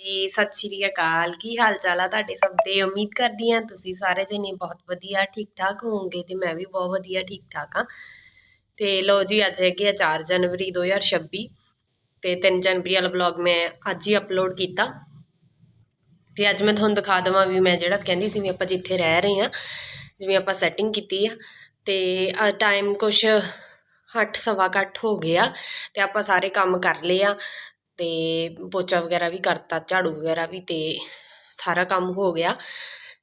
ਜੀ ਸਤਿ ਸ਼੍ਰੀ ਅਕਾਲ। ਕੀ ਹਾਲ ਚਾਲ ਆ ਤੁਹਾਡੇ ਸਭ ਦੇ ਉਮੀਦ ਕਰਦੀ ਹਾਂ ਤੁਸੀਂ ਸਾਰੇ ਜਣੇ ਬਹੁਤ ਵਧੀਆ ਠੀਕ ਠਾਕ ਹੋਵੋਗੇ ਤੇ ਮੈਂ ਵੀ ਬਹੁਤ ਵਧੀਆ ਠੀਕ ਠਾਕ ਆ ਤੇ ਲੋ ਜੀ, ਅੱਜ ਹੈਗੇ ਆ 4 ਜਨਵਰੀ 2026 ਤੇ 3 ਜਨਵਰੀ ਵਾਲਾ ਵਲੌਗ ਮੈਂ ਅੱਜ ਹੀ ਅਪਲੋਡ ਕੀਤਾ। ਤੇ ਅੱਜ ਮੈਂ ਤੁਹਾਨੂੰ ਦਿਖਾ ਦਵਾਂ ਵੀ ਮੈਂ ਜਿਹੜਾ ਕਹਿੰਦੀ ਸੀ ਵੀ ਆਪਾਂ ਜਿੱਥੇ ਰਹਿ ਰਹੇ ਆ ਜਿਵੇਂ ਆਪਾਂ ਸੈਟਿੰਗ ਕੀਤੀ ਆ ਤੇ ਟਾਈਮ ਕੁਛ ਅੱਠ ਸਵਾ ਕੁ ਅੱਠ ਹੋ ਗਿਆ ਤੇ ਆਪਾਂ ਸਾਰੇ ਕੰਮ ਕਰ ਲਏ ਆ ਅਤੇ ਪੋਚਾ ਵਗੈਰਾ ਵੀ ਕਰਤਾ, ਝਾੜੂ ਵਗੈਰਾ ਵੀ ਅਤੇ ਸਾਰਾ ਕੰਮ ਹੋ ਗਿਆ।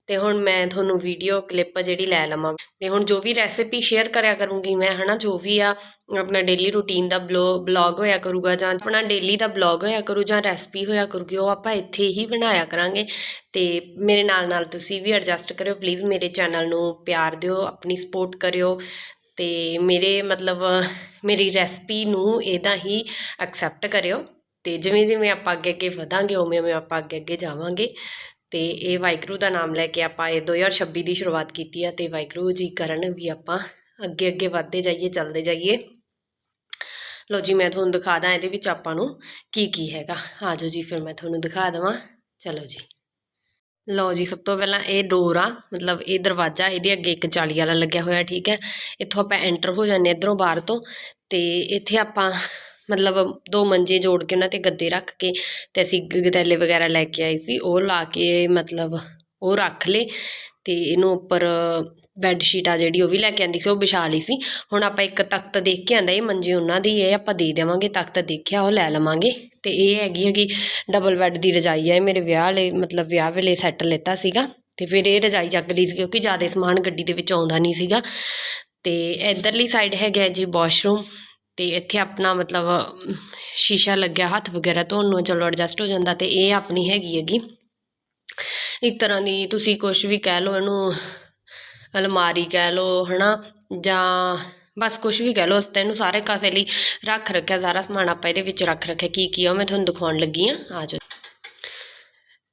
ਅਤੇ ਹੁਣ ਮੈਂ ਤੁਹਾਨੂੰ ਵੀਡੀਓ ਕਲਿੱਪ ਜਿਹੜੀ ਲੈ ਲਵਾਂ। ਅਤੇ ਹੁਣ ਜੋ ਵੀ ਰੈਸਿਪੀ ਸ਼ੇਅਰ ਕਰਿਆ ਕਰੂੰਗੀ ਮੈਂ ਹੈ ਨਾ ਜੋ ਵੀ ਆ, ਆਪਣਾ ਡੇਲੀ ਰੂਟੀਨ ਦਾ ਬਲੋ ਬਲੌਗ ਹੋਇਆ ਕਰੂਗਾ ਜਾਂ ਆਪਣਾ ਡੇਲੀ ਦਾ ਬਲੌਗ ਹੋਇਆ ਕਰੂ ਜਾਂ ਰੈਸਪੀ ਹੋਇਆ ਕਰੂਗੀ, ਉਹ ਆਪਾਂ ਇੱਥੇ ਹੀ ਬਣਾਇਆ ਕਰਾਂਗੇ। ਤੇ ਮੇਰੇ ਨਾਲ ਨਾਲ ਤੁਸੀਂ ਵੀ ਐਡਜਸਟ ਕਰਿਓ ਪਲੀਜ਼ ਮੇਰੇ ਚੈਨਲ ਨੂੰ ਪਿਆਰ ਦਿਓ, ਆਪਣੀ ਸਪੋਰਟ ਕਰਿਓ। ਤੇ ਮੇਰੇ ਮਤਲਬ, ਮੇਰੀ ਰੈਸਪੀ ਨੂੰ ਇਹਦਾ ਹੀ ਐਕਸੈਪਟ ਕਰਿਓ। ਤੇ ਜਿਵੇਂ ਜਿਵੇਂ ਆਪਾਂ ਅੱਗੇ ਅੱਗੇ ਵਧਾਂਗੇ, ਉਵੇਂ ਉਵੇਂ ਆਪਾਂ ਅੱਗੇ ਅੱਗੇ ਜਾਵਾਂਗੇ। ਤੇ ਇਹ ਵਾਹਿਗੁਰੂ ਦਾ ਨਾਮ ਲੈ ਕੇ ਆਪਾਂ ਇਹ 2026 ਦੀ ਸ਼ੁਰੂਆਤ ਕੀਤੀ ਆ ਤੇ ਵਾਹਿਗੁਰੂ ਜੀ ਕਰਨ ਵੀ ਆਪਾਂ ਅੱਗੇ ਅੱਗੇ ਵਧਦੇ ਜਾਈਏ, ਚੱਲਦੇ ਜਾਈਏ। ਲੋ ਜੀ, ਮੈਂ ਤੁਹਾਨੂੰ ਦਿਖਾ ਦਾਂ ਇਹਦੇ ਵਿੱਚ ਆਪਾਂ ਨੂੰ ਕੀ ਕੀ ਹੈਗਾ। ਆਜੋ ਜੀ, ਫਿਰ ਮੈਂ ਤੁਹਾਨੂੰ ਦਿਖਾ ਦਵਾਂ। ਚਲੋ ਜੀ। ਲਓ ਜੀ, ਸਭ ਤੋਂ ਪਹਿਲਾਂ ਇਹ ਡੋਰ ਆ, ਮਤਲਬ ਇਹ ਦਰਵਾਜ਼ਾ, ਇਹਦੇ ਅੱਗੇ ਇੱਕ ਜਾਲੀ ਵਾਲਾ ਲੱਗਿਆ ਹੋਇਆ, ਠੀਕ ਹੈ। ਇੱਥੋਂ ਆਪਾਂ ਐਂਟਰ ਹੋ ਜਾਂਦੇ ਇਧਰੋਂ ਬਾਹਰ ਤੋਂ ਤੇ ਇੱਥੇ ਆਪਾਂ ਮਤਲਬ ਦੋ ਮੰਜੇ ਜੋੜ ਕੇ ਉਹਨਾਂ ਤੇ ਗੱਦੇ ਰੱਖ ਕੇ ਅਤੇ ਅਸੀਂ ਗਦੈਲੇ ਵਗੈਰਾ ਲੈ ਕੇ ਆਏ ਸੀ, ਉਹ ਲਾ ਕੇ ਮਤਲਬ ਉਹ ਰੱਖ ਲਏ ਅਤੇ ਇਹਨੂੰ ਉੱਪਰ ਬੈੱਡ ਸ਼ੀਟ ਆ ਜਿਹੜੀ ਉਹ ਵੀ ਲੈ ਕੇ ਆਂਦੀ ਸੀ, ਉਹ ਵਿਛਾ ਲਈ ਸੀ। ਹੁਣ ਆਪਾਂ ਇੱਕ ਤਖਤ ਦੇਖ ਕੇ ਆਂਦਾ, ਇਹ ਮੰਜੇ ਉਹਨਾਂ ਦੀ ਇਹ ਆਪਾਂ ਦੇ ਦੇਵਾਂਗੇ, ਤਖਤ ਦੇਖਿਆ, ਉਹ ਲੈ ਲਵਾਂਗੇ। ਤੇ ਇਹ ਹੈਗੀ ਹੈਗੀ ਡਬਲ ਬੈੱਡ ਦੀ ਰਜਾਈ ਹੈ ਮੇਰੇ ਵਿਆਹ ਵਾਲੇ, ਮਤਲਬ ਵਿਆਹ ਵੇਲੇ ਸੈੱਟ ਲੈਤਾ ਸੀਗਾ। ਤੇ ਫਿਰ ਇਹ ਰਜਾਈ ਚੱਕ ਲਈ ਸੀ, ਕਿਉਂਕਿ ਜ਼ਿਆਦਾ ਸਮਾਨ ਗੱਡੀ ਦੇ ਵਿੱਚ ਆਉਂਦਾ ਨਹੀਂ ਸੀਗਾ। ਤੇ ਇਧਰਲੀ ਸਾਈਡ ਹੈਗਾ ਜੀ ਵਾਸ਼ਰੂਮ ਅਤੇ ਇੱਥੇ ਆਪਣਾ ਮਤਲਬ, ਸ਼ੀਸ਼ਾ ਲੱਗਿਆ, ਹੱਥ ਵਗੈਰਾ ਧੋਣ ਨੂੰ ਚਲੋ ਐਡਜਸਟ ਹੋ ਜਾਂਦਾ ਅਤੇ ਇਹ ਆਪਣੀ ਹੈਗੀ ਹੈਗੀ। ਇੱਕ ਤਰ੍ਹਾਂ ਦੀ ਤੁਸੀਂ ਕੁਝ ਵੀ ਕਹਿ ਲਓ ਇਹਨੂੰ, ਅਲਮਾਰੀ ਕਹਿ ਲਓ, ਹਨਾ, ਜਾਂ ਬਸ ਕੁਝ ਵੀ ਕਹਿ ਲਓ ਅਸੀਂ ਇਹਨੂੰ ਸਾਰੇ ਕਾਸੇ ਲਈ ਰੱਖ ਰੱਖਿਆ, ਸਾਰਾ ਸਮਾਨ ਆਪਾਂ ਇਹਦੇ ਵਿੱਚ ਰੱਖ ਰੱਖਿਆ, ਕੀ ਕੀ ਆ ਮੈਂ ਤੁਹਾਨੂੰ ਦਿਖਾਉਣ ਲੱਗੀ ਆ ਆ ਜਾਓ।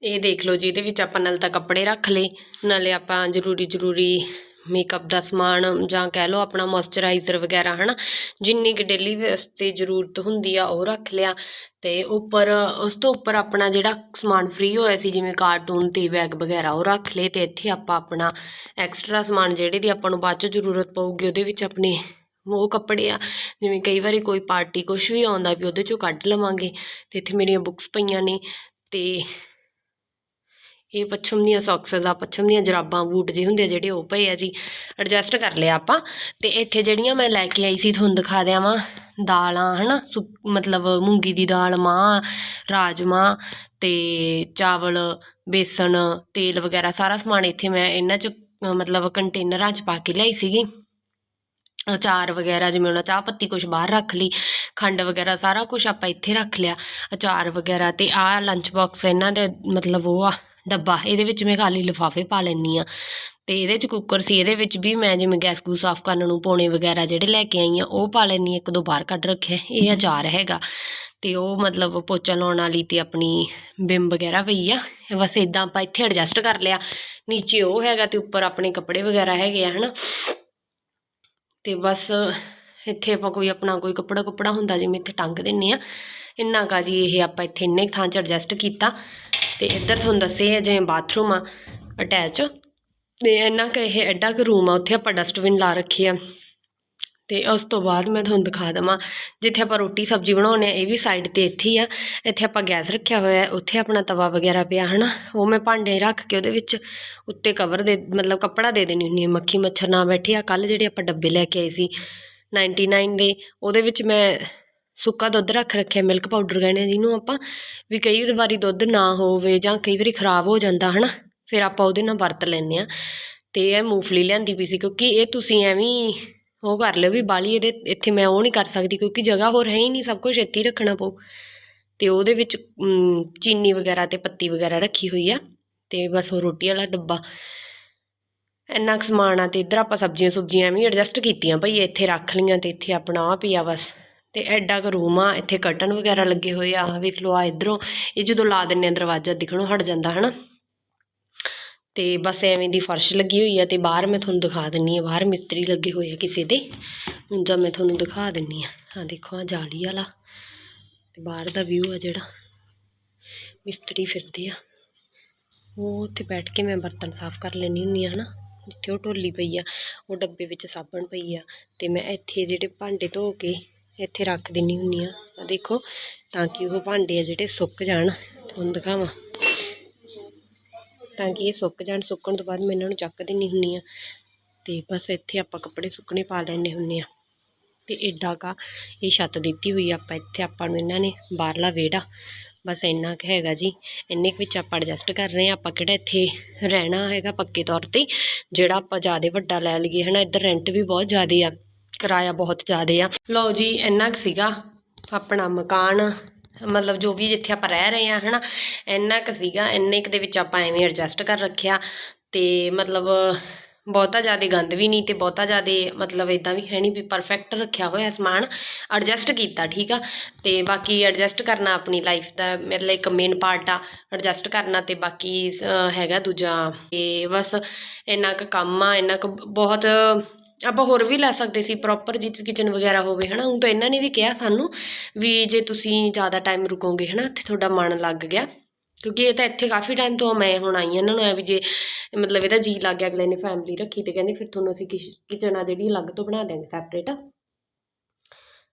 ਇਹ ਦੇਖ ਲਓ ਜੀ, ਇਹਦੇ ਵਿੱਚ ਆਪਾਂ ਨਾਲ ਤਾਂ ਕੱਪੜੇ ਰੱਖ ਲਏ, ਨਾਲੇ ਆਪਾਂ ਜ਼ਰੂਰੀ ਜ਼ਰੂਰੀ ਮੇਕਅਪ ਦਾ ਸਮਾਨ ਜਾਂ ਕਹਿ ਲਓ ਆਪਣਾ ਮੋਇਸਚਰਾਈਜ਼ਰ ਵਗੈਰਾ, ਹਨਾ, ਜਿੰਨੀ ਕਿ ਡੇਲੀ ਵਾਸਤੇ ਜ਼ਰੂਰਤ ਹੁੰਦੀ ਆ, ਉਹ ਰੱਖ ਲਿਆ। ਤੇ ਉੱਪਰ, ਉਸ ਤੋਂ ਉੱਪਰ ਆਪਣਾ ਜਿਹੜਾ ਸਮਾਨ ਫ੍ਰੀ ਹੋਇਆ ਸੀ, ਜਿਵੇਂ ਕਾਰਟੂਨ ਤੇ ਬੈਗ ਵਗੈਰਾ, ਉਹ ਰੱਖ ਲਏ ਤੇ ਇੱਥੇ ਆਪਾਂ ਆਪਣਾ ਐਕਸਟਰਾ ਸਮਾਨ ਜਿਹੜੇ ਦੀ ਆਪਾਂ ਨੂੰ ਬਾਅਦ ਚ ਜ਼ਰੂਰਤ ਪਊਗੀ, ਉਹਦੇ ਵਿੱਚ ਆਪਣੇ ਉਹ ਕੱਪੜੇ ਆ, ਜਿਵੇਂ ਕਈ ਵਾਰੀ ਕੋਈ ਪਾਰਟੀ ਕੁਝ ਵੀ ਆਉਂਦਾ ਵੀ ਉਹਦੇ ਚੋਂ ਕੱਢ ਲਵਾਂਗੇ। ਤੇ ਇੱਥੇ ਮੇਰੀਆਂ ਬੁੱਕਸ ਪਈਆਂ ਨੇ ਤੇ ਇਹ ਪੱਛਮ ਦੀਆਂ ਸੌਕਸਸ ਆ, ਪੱਛਮ ਦੀਆਂ ਜਰਾਬਾਂ, ਬੂਟ ਜੇ ਹੁੰਦੇ ਆ ਜਿਹੜੇ ਉਹ ਪਏ ਆ ਜੀ। ਐਡਜਸਟ ਕਰ ਲਿਆ ਆਪਾਂ। ਤੇ ਇੱਥੇ ਜਿਹੜੀਆਂ ਮੈਂ ਲੈ ਕੇ ਆਈ ਸੀ, ਤੁਹਾਨੂੰ ਦਿਖਾ ਦਿਆਵਾਂ। ਦਾਲਾਂ, ਹਨਾ? ਮਤਲਬ ਮੂੰਗੀ ਦੀ ਦਾਲ ਮਾਂ ਰਾਜਮਾ ਤੇ ਚਾਵਲ, ਬੇਸਣ, ਤੇਲ ਵਗੈਰਾ, ਸਾਰਾ ਸਮਾਨ ਇੱਥੇ ਮੈਂ ਇਹਨਾਂ 'ਚ, ਮਤਲਬ ਕੰਟੇਨਰਾਂ 'ਚ ਪਾ ਕੇ ਲਿਆਈ ਸੀਗੀ। ਅਚਾਰ ਵਗੈਰਾ, ਜਿਵੇਂ ਉਹਨਾਂ ਚਾਹ ਪੱਤੀ ਕੁਝ ਬਾਹਰ ਰੱਖ ਲਈ, ਖੰਡ ਵਗੈਰਾ, ਸਾਰਾ ਕੁਝ ਆਪਾਂ ਇੱਥੇ ਰੱਖ ਲਿਆ। ਅਚਾਰ ਵਗੈਰਾ ਤੇ ਆਹ ਲੰਚ ਬਾਕਸ ਇਹਨਾਂ ਦੇ, ਮਤਲਬ ਉਹ ਆ। ਡੱਬਾ ਇਹਦੇ ਵਿੱਚ ਮੈਂ ਖਾਲੀ ਲਿਫਾਫੇ ਪਾ ਲੈਣੀ ਆ ਤੇ ਇਹਦੇ ਚ ਕੁੱਕਰ ਸੀ ਇਹਦੇ ਵਿੱਚ ਵੀ ਮੈਂ ਜਿਵੇਂ ਗੈਸ ਗੂ ਸਾਫ਼ ਕਰਨ ਨੂੰ ਪੋਣੇ ਵਗੈਰਾ ਜਿਹੜੇ ਲੈ ਕੇ ਆਈ ਆ ਉਹ ਪਾ ਲੈਣੀ ਇੱਕ ਦੋ ਬਾਹਰ ਕੱਢ ਰੱਖਿਆ ਇਹ ਅਚਾਰ ਹੈਗਾ। ਤੇ ਉਹ ਮਤਲਬ ਪੋਚਾ ਲਾਉਣ ਵਾਲੀ ਤੇ ਆਪਣੀ ਬਿੰਮ ਵਗੈਰਾ ਪਈ ਆ ਬਸ ਇਦਾਂ ਆਪਾਂ ਇੱਥੇ ਐਡਜਸਟ ਕਰ ਲਿਆ। ਨੀਚੇ ਉਹ ਹੈਗਾ ਤੇ ਉੱਪਰ ਆਪਣੇ ਕੱਪੜੇ ਵਗੈਰਾ ਹੈਗੇ ਆ ਹਨਾ। ਤੇ ਬਸ ਇੱਥੇ ਆਪਾਂ ਕੋਈ ਆਪਣਾ ਕੋਈ ਕੱਪੜਾ ਕੁੱਪੜਾ ਹੁੰਦਾ ਜਿਵੇਂ ਇੱਥੇ ਟੰਗ ਦਿੰਨੇ ਆ ਇੰਨਾ ਕਾ ਜੀ ਇਹ ਆਪਾਂ ਇੱਥੇ ਇੰਨੇ ਥਾਂ 'ਚ ਐਡਜਸਟ ਕੀਤਾ। ਤੇ ਇੱਧਰ ਤੁਹਾਨੂੰ ਦੱਸੇ ਜਿਵੇਂ ਬਾਥਰੂਮ ਆ ਅਟੈਚ ਤੇ ਇੰਨਾ ਕੁ ਇਹ ਐਡਾ ਕੁ ਰੂਮ ਆ, ਉੱਥੇ ਆਪਾਂ ਡਸਟਬਿਨ ਲਾ ਰੱਖੀ ਆ। ਤੇ ਉਸ ਤੋਂ ਬਾਅਦ ਮੈਂ ਤੁਹਾਨੂੰ ਦਿਖਾ ਦਵਾਂ, ਜਿੱਥੇ ਆਪਾਂ ਰੋਟੀ ਸਬਜ਼ੀ ਬਣਾਉਨੇ ਆ, ਇਹ ਵੀ ਸਾਈਡ ਤੇ ਇੱਥੇ ਹੀ ਆ। ਇੱਥੇ ਆਪਾਂ ਗੈਸ ਰੱਖਿਆ ਹੋਇਆ ਉੱਥੇ ਆਪਣਾ ਤਵਾ ਵਗੈਰਾ ਪਿਆ, ਹਨਾ? ਉਹ ਮੈਂ ਭਾਂਡੇ ਰੱਖ ਕੇ ਉਹਦੇ ਵਿੱਚ ਉੱਤੇ ਕਵਰ ਦੇ, ਮਤਲਬ ਕੱਪੜਾ ਦੇ ਦੇਣੀ ਹੁੰਨੀ ਮੱਖੀ ਮੱਛਰ ਨਾ ਬੈਠੇ ਆ। ਕੱਲ ਜਿਹੜੇ ਆਪਾਂ ਡੱਬੇ ਲੈ ਕੇ ਆਏ ਸੀ 99 ਦੇ, ਉਹਦੇ ਵਿੱਚ ਮੈਂ ਸੁੱਕਾ ਦੁੱਧ ਰੱਖ ਰੱਖਿਆ ਮਿਲਕ ਪਾਊਡਰ ਕਹਿੰਦੇ ਜਿਹਨੂੰ ਆਪਾਂ ਵੀ ਕਈ ਵਾਰੀ ਦੁੱਧ ਨਾ ਹੋਵੇ ਜਾਂ ਕਈ ਵਾਰੀ ਖਰਾਬ ਹੋ ਜਾਂਦਾ, ਹਨਾ? ਫਿਰ ਆਪਾਂ ਉਹਦੇ ਨਾਲ ਵਰਤ ਲੈਂਦੇ ਆ ਤੇ ਇਹ ਮੂੰਗਫਲੀ ਲਿਆਂਦੀ ਪਈ ਸੀ ਕਿਉਂਕਿ ਇਹ ਤੁਸੀਂ ਐਵੇਂ ਉਹ ਕਰ ਲਿਓ ਵੀ ਬਾਲੀ ਇਹਦੇ, ਇੱਥੇ ਮੈਂ ਉਹ ਨਹੀਂ ਕਰ ਸਕਦੀ ਕਿਉਂਕਿ ਜਗ੍ਹਾ ਹੋਰ ਹੈ ਹੀ ਨਹੀਂ, ਸਭ ਕੁਝ ਇੱਥੇ ਹੀ ਰੱਖਣਾ ਪਊ। ਤੇ ਉਹਦੇ ਵਿੱਚ ਚੀਨੀ ਵਗੈਰਾ ਤੇ ਪੱਤੀ ਵਗੈਰਾ ਰੱਖੀ ਹੋਈ ਆ ਤੇ ਬਸ ਉਹ ਰੋਟੀ ਵਾਲਾ ਡੱਬਾ। ਇੰਨਾ ਕੁ ਸਮਾਨ ਆ ਤੇ ਇੱਧਰ ਆਪਾਂ ਸਬਜ਼ੀਆਂ ਸੁਬਜ਼ੀਆਂ ਐਵੇਂ ਐਡਜਸਟ ਕੀਤੀਆਂ ਭਈ ਇੱਥੇ ਰੱਖ ਲਈਆਂ ਤੇ ਇੱਥੇ ਆਪਣਾ ਆ ਪਿਆ ਬਸ। ਤੇ ਐਡਾ ਕੁ ਰੂਮ ਆ ਇੱਥੇ ਕਰਟਨ ਵਗੈਰਾ ਲੱਗੇ ਹੋਏ ਆ ਵੇਖ ਲਓ ਆ ਇਧਰੋਂ, ਇਹ ਜਦੋਂ ਲਾ ਦਿੰਨੇ ਆ ਦਰਵਾਜ਼ਾ, ਦਿਖਣੋਂ ਹਟ ਜਾਂਦਾ, ਹਨਾ? ਤੇ ਬਸ ਐਵੇਂ ਦੀ ਫਰਸ਼ ਲੱਗੀ ਹੋਈ ਆ ਤੇ ਬਾਹਰ ਮੈਂ ਤੁਹਾਨੂੰ ਦਿਖਾ ਦਿੰਨੀ ਆ, ਬਾਹਰ ਮਿਸਤਰੀ ਲੱਗੇ ਹੋਏ ਆ ਕਿਸੇ ਦੇ। ਹੁਣ ਜਦ ਮੈਂ ਤੁਹਾਨੂੰ ਦਿਖਾ ਦਿੰਨੀ ਆ। ਹਾਂ ਦੇਖੋ ਆ ਜਾਲੀ ਵਾਲਾ ਤੇ ਬਾਹਰ ਦਾ ਵਿਊ ਆ ਜਿਹੜਾ। ਮਿਸਤਰੀ ਫਿਰਦੇ ਆ। ਉਹ ਉੱਥੇ ਬੈਠ ਕੇ ਮੈਂ ਬਰਤਨ ਸਾਫ਼ ਕਰ ਲੈਂਦੀ ਹੁੰਦੀ ਆ, ਹਨਾ? ਜਿੱਥੇ ਉਹ ਢੋਲੀ ਪਈ ਆ, ਉਹ ਡੱਬੇ ਵਿੱਚ ਸਾਬਣ ਪਈ ਆ ਤੇ ਮੈਂ ਇੱਥੇ ਜਿਹੜੇ ਭਾਂਡੇ ਧੋ ਕੇ ਇੱਥੇ ਰੱਖ ਦਿੰਦੀ ਹੁੰਦੀ ਆ ਆ ਦੇਖੋ, ਤਾਂ ਕਿ ਉਹ ਭਾਂਡੇ ਆ ਜਿਹੜੇ ਸੁੱਕ ਜਾਣ, ਤੁਹਾਨੂੰ ਦਿਖਾਵਾਂ। ਤਾਂ ਕਿ ਇਹ ਸੁੱਕ ਜਾਣ, ਸੁੱਕਣ ਤੋਂ ਬਾਅਦ ਮੈਂ ਇਹਨਾਂ ਨੂੰ ਚੱਕ ਦਿੰਦੀ ਹੁੰਦੀ ਆ ਤੇ ਬਸ ਇੱਥੇ ਆਪਾਂ ਕੱਪੜੇ ਸੁੱਕਣੇ ਪਾ ਲੈਣੇ ਹੁੰਦੇ ਆ ਤੇ ਏਡਾ ਕਾ ਇਹ ਛੱਤ ਦਿੱਤੀ ਹੋਈ ਆ ਆਪਾਂ, ਇੱਥੇ ਆਪਾਂ ਨੂੰ ਇਹਨਾਂ ਨੇ ਬਾਹਰਲਾ ਵਿਹੜਾ। ਬਸ ਇੰਨਾ ਕੁ ਹੈਗਾ ਜੀ। ਇੰਨੇ ਕੁ ਵਿੱਚ ਆਪਾਂ ਐਡਜਸਟ ਕਰ ਰਹੇ ਆ ਆਪਾਂ ਕਿਹੜਾ ਇੱਥੇ ਰਹਿਣਾ ਹੈਗਾ ਪੱਕੇ ਤੌਰ ਤੇ। ਜਿਹੜਾ ਆਪਾਂ ਜ਼ਿਆਦਾ ਵੱਡਾ ਲੈ ਲਈਏ, ਹਨਾ, ਇੱਧਰ ਰੈਂਟ ਵੀ ਬਹੁਤ ਜ਼ਿਆਦਾ ਆ। ਕਿਰਾਇਆ ਬਹੁਤ ਜ਼ਿਆਦਾ ਆ। ਲਓ ਜੀ, ਇੰਨਾ ਕੁ ਸੀਗਾ ਆਪਣਾ ਮਕਾਨ, ਮਤਲਬ ਜੋ ਵੀ ਜਿੱਥੇ ਆਪਾਂ ਰਹਿ ਰਹੇ ਆ, ਹਨਾ? ਇੰਨਾ ਕੁ ਸੀਗਾ, ਇੰਨੇ ਕੁ ਦੇ ਵਿੱਚ ਆਪਾਂ ਐਵੇਂ ਐਡਜਸਟ ਕਰ ਰੱਖਿਆ ਤੇ ਮਤਲਬ ਬਹੁਤਾ ਜ਼ਿਆਦਾ ਗੰਦ ਵੀ ਨਹੀਂ ਤੇ ਬਹੁਤਾ ਜ਼ਿਆਦਾ ਮਤਲਬ ਇਦਾਂ ਵੀ ਹੈ ਨਹੀਂ ਵੀ ਪਰਫੈਕਟ ਰੱਖਿਆ ਹੋਇਆ ਸਮਾਨ। ਐਡਜਸਟ ਕੀਤਾ, ਠੀਕ ਆ? ਤੇ ਬਾਕੀ ਐਡਜਸਟ ਕਰਨਾ ਆਪਣੀ ਲਾਈਫ ਦਾ ਮਤਲਬ ਇੱਕ ਮੇਨ ਪਾਰਟ ਆ। ਐਡਜਸਟ ਕਰਨਾ ਤੇ ਬਾਕੀ ਸ- ਹੈਗਾ ਦੂਜਾ ਤੇ ਬਸ ਇੰਨਾ ਕੁ ਕੰਮ ਆ, ਇੰਨਾ ਕੁ ਬਹੁਤ ਆਪਾਂ ਹੋਰ ਵੀ ਲੈ ਸਕਦੇ ਸੀ ਪ੍ਰੋਪਰ ਜਿੱਥੇ ਕਿਚਨ ਵਗੈਰਾ ਹੋਵੇ, ਹਨਾ? ਹੁਣ ਤਾਂ ਇਹਨਾਂ ਨੇ ਵੀ ਕਿਹਾ ਸਾਨੂੰ ਵੀ ਜੇ ਤੁਸੀਂ ਜ਼ਿਆਦਾ ਟਾਈਮ ਰੁਕੋਗੇ, ਹਨਾ? ਤੇ ਤੁਹਾਡਾ ਮਨ ਲੱਗ ਗਿਆ। ਕਿਉਂਕਿ ਇਹ ਤਾਂ ਇੱਥੇ ਕਾਫੀ ਟਾਈਮ ਤੋਂ ਮੈਂ ਹੁਣ ਆਈ ਹਾਂ, ਇਹਨਾਂ ਨੂੰ ਐ ਵੀ ਜੇ ਮਤਲਬ ਇਹਦਾ ਜੀ ਲੱਗ ਗਿਆ, ਅਗਲੇ ਨੇ ਫੈਮਿਲੀ ਰੱਖੀ ਤੇ ਕਹਿੰਦੇ ਫਿਰ ਤੁਹਾਨੂੰ ਅਸੀਂ ਕਿਚਨ ਆ ਜਿਹੜੀ ਅਲੱਗ ਤੋਂ ਬਣਾ ਦਿਆਂਗੇ ਸੈਪਰੇਟ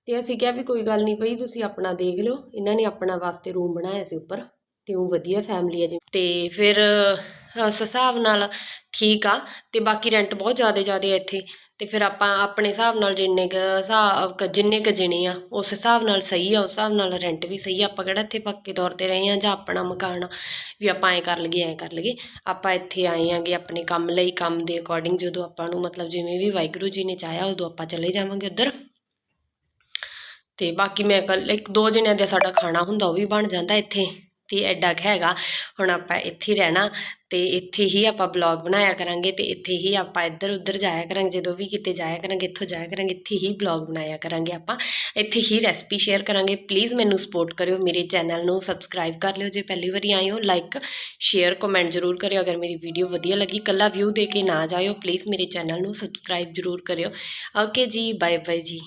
ਤੇ ਅਸੀਂ ਕਿਹਾ ਵੀ ਕੋਈ ਗੱਲ ਨਹੀਂ ਪਈ ਤੁਸੀਂ ਆਪਣਾ ਦੇਖ ਲਿਓ। ਇਹਨਾਂ ਨੇ ਆਪਣਾ ਵਾਸਤੇ ਰੂਮ ਬਣਾਇਆ ਸੀ ਉੱਪਰ। ਤੇ ਉਹ ਵਧੀਆ ਫੈਮਿਲੀ ਆ ਜੀ। ਤੇ ਫਿਰ ਉਸ ਹਿਸਾਬ ਨਾਲ ਠੀਕ ਆ। ਤੇ ਬਾਕੀ ਰੈਂਟ ਬਹੁਤ ਜ਼ਿਆਦਾ ਜ਼ਿਆਦਾ ਇੱਥੇ। ਤੇ ਫਿਰ ਆਪਾਂ ਆਪਣੇ ਹਿਸਾਬ ਨਾਲ ਜਿੰਨੇ ਕ ਹਿਸਾਬ ਜਿੰਨੇ ਕ ਜਿਣੇ ਆ, ਉਸ ਹਿਸਾਬ ਨਾਲ ਸਹੀ ਆ, ਉਸ ਹਿਸਾਬ ਨਾਲ ਰੈਂਟ ਵੀ ਸਹੀ ਆ। ਆਪਾਂ ਕਿਹੜਾ ਇੱਥੇ ਪੱਕੇ ਤੌਰ ਤੇ ਰਹੇ ਆ ਜਾਂ ਆਪਣਾ ਮਕਾਨ ਵੀ ਆਪਾਂ ਐਂ ਕਰ ਲਈਏ, ਐਂ ਕਰ ਲਈਏ। ਆਪਾਂ ਇੱਥੇ ਆਏ ਆਂਗੇ ਆਪਣੇ ਕੰਮ ਲਈ, ਕੰਮ ਦੇ ਅਕੋਰਡਿੰਗ ਜਦੋਂ ਆਪਾਂ ਨੂੰ ਮਤਲਬ ਜਿਵੇਂ ਵੀ ਵਾਹਿਗੁਰੂ ਜੀ ਨੇ ਚਾਹਿਆ, ਉਦੋਂ ਆਪਾਂ ਚਲੇ ਜਾਵਾਂਗੇ ਉੱਧਰ। ਤੇ ਬਾਕੀ ਮੈਂ ਕੱਲ, ਇੱਕ ਦੋ ਜਣਿਆਂ ਦਾ ਸਾਡਾ ਖਾਣਾ ਹੁੰਦਾ, ਉਹ ਵੀ ਬਣ ਜਾਂਦਾ ਇੱਥੇ। ਤੇ ਐਡਾ ਹੈਗਾ, ਹੁਣ ਆਪਾਂ ਇੱਥੇ ਹੀ ਰਹਿਣਾ ਤੇ ਇੱਥੇ ਹੀ ਆਪਾਂ ਬਲੌਗ ਬਣਾਇਆ ਕਰਾਂਗੇ ਤੇ ਇੱਥੇ ਹੀ ਆਪਾਂ ਇੱਧਰ ਉੱਧਰ ਜਾਇਆ ਕਰਾਂਗੇ, ਜਦੋਂ ਵੀ ਕਿਤੇ ਜਾਇਆ ਕਰਾਂਗੇ, ਇੱਥੋਂ ਜਾਇਆ ਕਰਾਂਗੇ, ਇੱਥੇ ਹੀ ਬਲੌਗ ਬਣਾਇਆ ਕਰਾਂਗੇ ਆਪਾਂ। ਇੱਥੇ ਹੀ ਰੈਸਪੀ ਸ਼ੇਅਰ ਕਰਾਂਗੇ ਪਲੀਜ਼ ਮੈਨੂੰ ਸਪੋਰਟ ਕਰਿਓ, ਮੇਰੇ ਚੈਨਲ ਨੂੰ ਸਬਸਕ੍ਰਾਈਬ ਕਰ ਲਿਓ, ਜੇ ਪਹਿਲੀ ਵਾਰੀ ਆਏ ਹੋ ਲਾਈਕ ਸ਼ੇਅਰ ਕਮੈਂਟ ਜ਼ਰੂਰ ਕਰਿਓ, ਅਗਰ ਮੇਰੀ ਵੀਡੀਓ ਵਧੀਆ ਲੱਗੀ ਕੱਲਾ ਵਿਊ ਦੇ ਕੇ ਨਾ ਜਾਇਓ ਪਲੀਜ਼ ਮੇਰੇ ਚੈਨਲ ਨੂੰ ਸਬਸਕ੍ਰਾਈਬ ਜ਼ਰੂਰ ਕਰਿਓ। ਓਕੇ ਜੀ ਬਾਏ ਬਾਏ ਜੀ।